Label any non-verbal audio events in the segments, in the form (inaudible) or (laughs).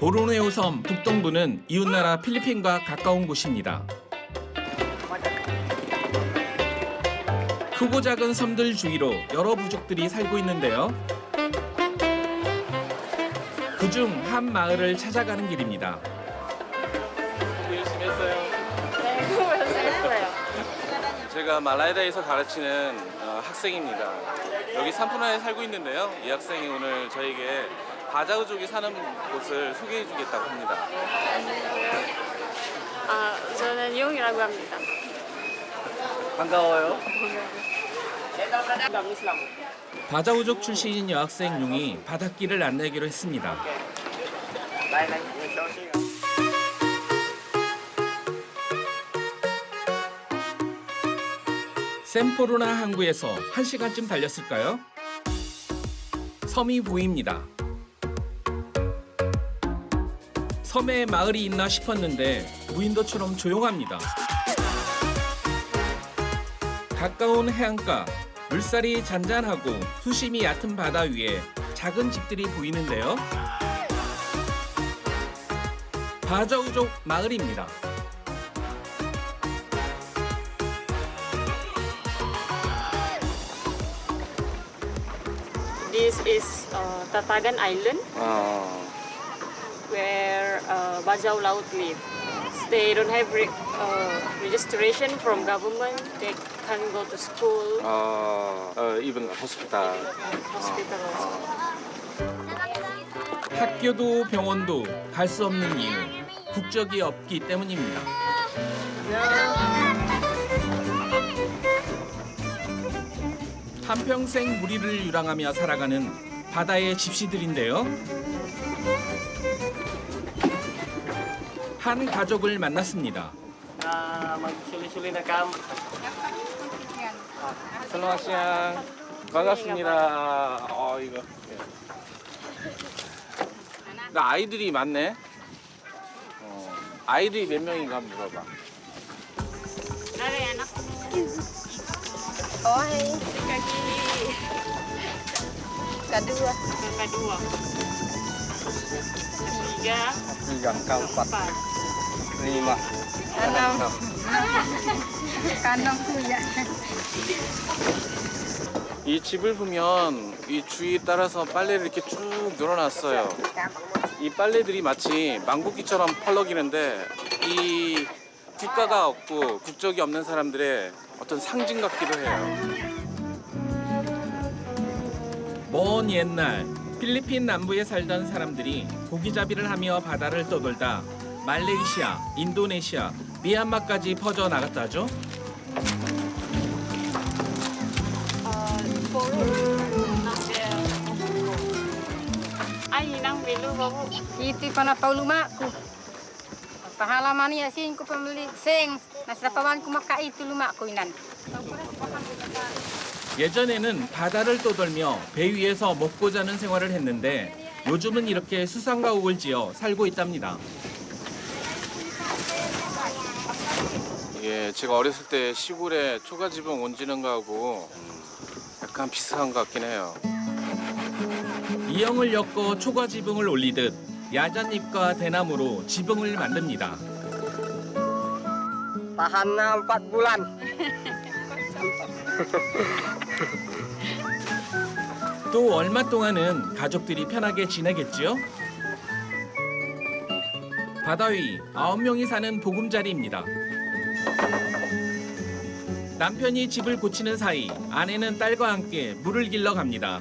보르네오 섬 북동부는 이웃나라 필리핀과 가까운 곳입니다. 크고 작은 섬들 주위로 여러 부족들이 살고 있는데요. 그중 한 마을을 찾아가는 길입니다. 열심히 했어요. 네, 그거 열심했어요. 제가 말라이다에서 가르치는 어, 학생입니다. 여기 산푸나에 살고 있는데요. 이 학생이 오늘 저에게 바자우족이 사는 곳을 소개해 주겠다고 합니다. 아, 저는 용이라고 합니다. 반가워요. 바자우족 출신인 여학생 융이 바닷길을 안내기로 했습니다. 샘포르나 항구에서 한시간쯤 달렸을까요? 섬이 보입니다. 섬에 마을이 있나 싶었는데 무인도처럼 조용합니다. 가까운 해안가, 물살이 잔잔하고 수심이 얕은 바다 위에 작은 집들이 보이는데요. 바자우족 마을입니다. This is uh, Tatagan Island 어, where uh, Bajau Laut live. They don't have re- uh, registration from government. They can go to school, 어, 어, even hospital. hospital also. 학교도 병원도 갈 수 없는 이유, 국적이 없기 때문입니다. 한평생 무리를 유랑하며 살아가는 바다의 집시들인데요. 한 가족을 만났습니다. Selamat siang. 반갑습니다. 어, 이거. 나 아이들이 많네. 어, 아이들이 몇 명인가 한번 물어 봐. Ada anak Oh, hai. kaki Kedua. kakak dua, tiga, Tiga, empat, empat. lima. Enam. Kandang tu ya. 이 집을 보면 이 주위에 따라서 빨래를 이렇게 쭉 늘어놨어요. 이 빨래들이 마치 망국기처럼 펄럭이는데 이 국가가 없고 국적이 없는 사람들의 어떤 상징 같기도 해요. 먼 옛날 필리핀 남부에 살던 사람들이 고기잡이를 하며 바다를 떠돌다 말레이시아, 인도네시아, 미얀마까지 퍼져 나갔다죠. 예전에는 바다를 떠돌며 배 위에서 먹고 자는 생활을 했는데 요즘은 이렇게 수상가옥을 지어 살고 있답니다. 이게 제가 어렸을 때 시골에 초가지붕 음, 약간 비슷한 것 같긴 해요. 이형을 엮어 초과 지붕을 올리듯 야잔잎과 대나무로 지붕을 만듭니다. Tahan na empat bulan. 또 얼마 동안은 가족들이 편하게 지내겠지요? 바다 위 아홉 명이 사는 보금자리입니다. 남편이 집을 고치는 사이 아내는 딸과 함께 물을 길러 갑니다.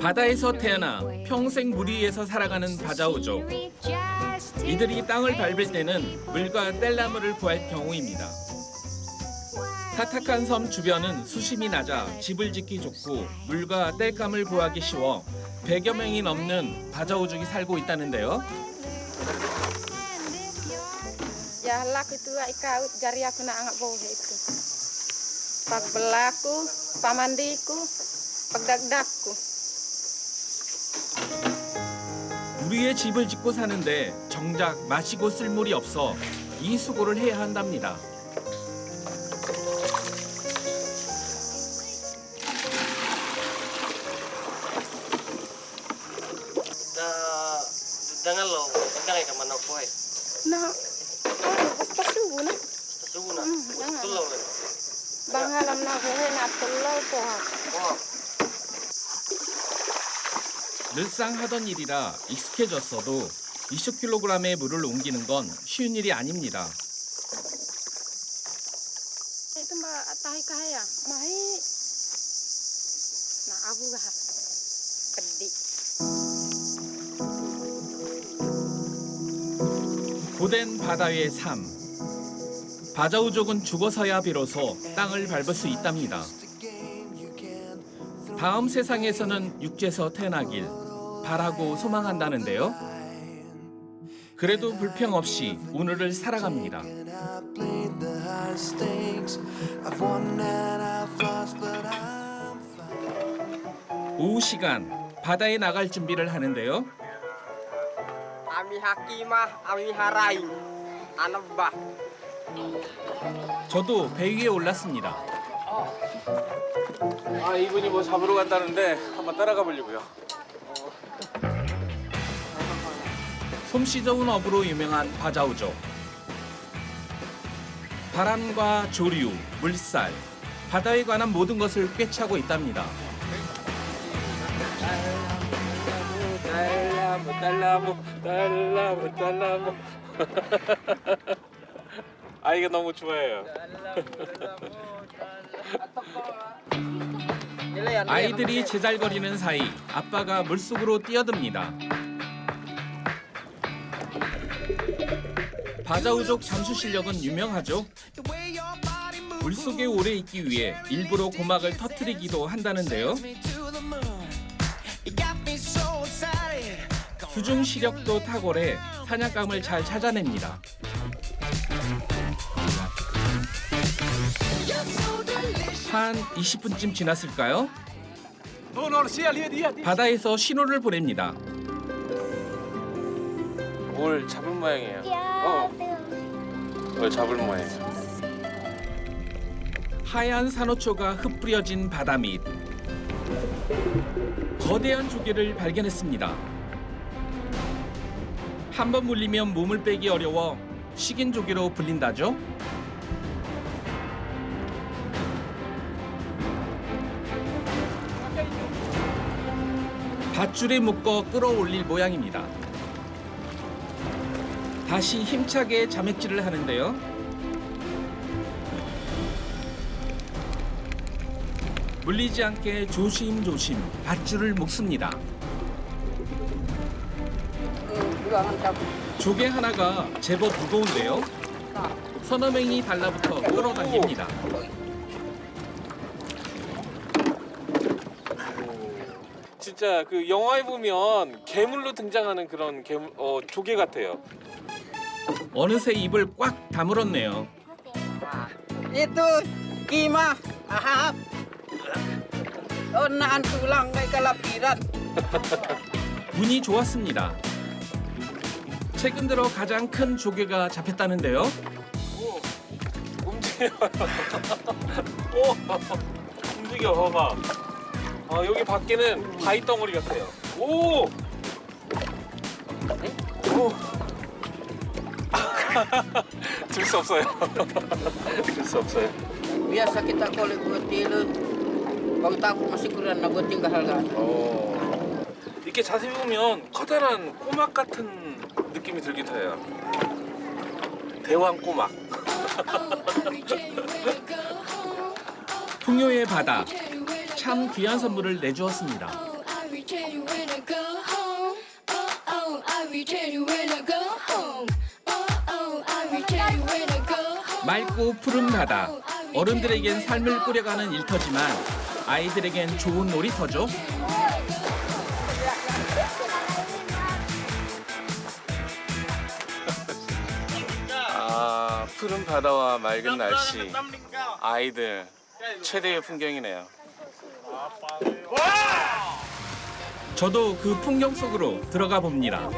바다에서 태어나 평생 물 위에서 살아가는 바자우족. 이들이 땅을 밟을 때는 물과 뗄나무를 구할 경우입니다. 타탁한 섬 주변은 수심이 낮아 집을 짓기 좋고 물과 땔감을 구하기 쉬워 100여 명이 넘는 바자우족이 살고 있다는데요. Jari aku nak itu. Pak belaku, pamandiku, 위에 집을 짓고 사는데 정작 마시고 쓸 물이 없어 이 수고를 해야 한답니다. Dengan lo, dengan ikan mana kau? Na, oh, basta subo na. Subuh nak. Hmm, jangan. Betul lo. Banghalam na ko rin at tuloy ko ha. Oh, 늘상 하던 일이라 익숙해졌어도 20kg의 물을 옮기는 건 쉬운 일이 아닙니다. Ito ba tayo kaya? Mahi. Na abu ha. Pedi. 고된 바다의 삶. 바자우족은 죽어서야 비로소 땅을 밟을 수 있답니다. 다음 세상에서는 육지에서 태어나길 바라고 소망한다는데요. 그래도 불평 없이 오늘을 살아갑니다. 오후 시간 바다에 나갈 준비를 하는데요. Hakimah, ami harai. Anabah. 저도 배 위에 올랐습니다. 아 이분이 뭐 잡으러 간다는데 한번 따라가 보려고요. 솜씨 좋은 어부로 유명한 바자우족. 바람과 조류, 물살, 바다에 관한 모든 것을 꿰차고 있답니다. 달라무 달라무 달라무 달라무 아 이거 너무 좋아해요. 아이들이 제잘거리는 사이 아빠가 물속으로 뛰어듭니다. 바자우족 잠수 실력은 유명하죠. 물속에 오래 있기 위해 일부러 고막을 터트리기도 한다는데요. 수중 시력도 탁월해 사냥감을 잘 찾아냅니다. 한 20분쯤 지났을까요? 바다에서 신호를 보냅니다. 뭘 잡은 모양이에요. 어. 뭘 잡을 모양이에요. 하얀 산호초가 흩뿌려진 바다 밑 거대한 조개를 발견했습니다. 한 번 물리면 몸을 빼기 어려워 식인 조개로 불린다죠. 밧줄에 묶어 끌어올릴 모양입니다. 다시 힘차게 자맥질을 하는데요. 물리지 않게 조심조심 밧줄을 묶습니다. 조개 하나가 제법 무거운데요. 서너 명이 달라붙어 끌어당깁니다. 진짜 그 영화에 보면 괴물로 등장하는 그런 괴물 어 조개 같아요. 어느새 입을 꽉 다물었네요. Itu kimah, ahab. Naan tulang kay kalapiran. 운이 좋았습니다. 최근 들어 가장 큰 조개가 잡혔다는데요. 움직여요. 오, 움직여 봐봐. 아 여기 밖에는 바위 덩어리 같아요. 오, 오. (laughs) 들 수 없어요. (laughs) 들 수 없어요. Biasa kita kulit buat tilu. Masih kurang buat tinggal. 어, 이렇게 자세히 보면 커다란 꼬막 같은 느낌이 들기도 해요. 대왕 꼬막. 풍요의 바다 참 귀한 선물을 내주었습니다. Oh oh. Oh oh. 맑고 푸른 바다 어른들에겐 삶을 꾸려가는 일터지만 아이들에겐 좋은 놀이터죠. 푸른 바다와 맑은 날씨. 아이들 최대의 풍경이네요. 저도 그 풍경 속으로 들어가 봅니다.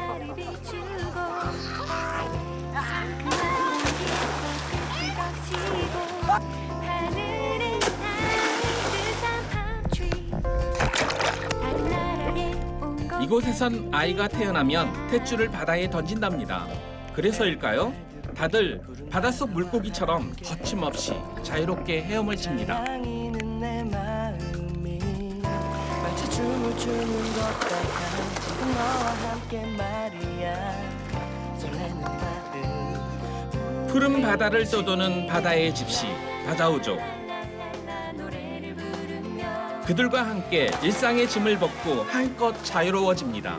이곳에선 아이가 태어나면 탯줄을 바다에 던진답니다. 그래서일까요? 다들 바닷속 물고기처럼 거침없이 자유롭게 헤엄을 칩니다. 푸른 바다를 떠도는 바다의 집시 바자우족 그들과 함께 일상의 짐을 벗고 한껏 자유로워집니다.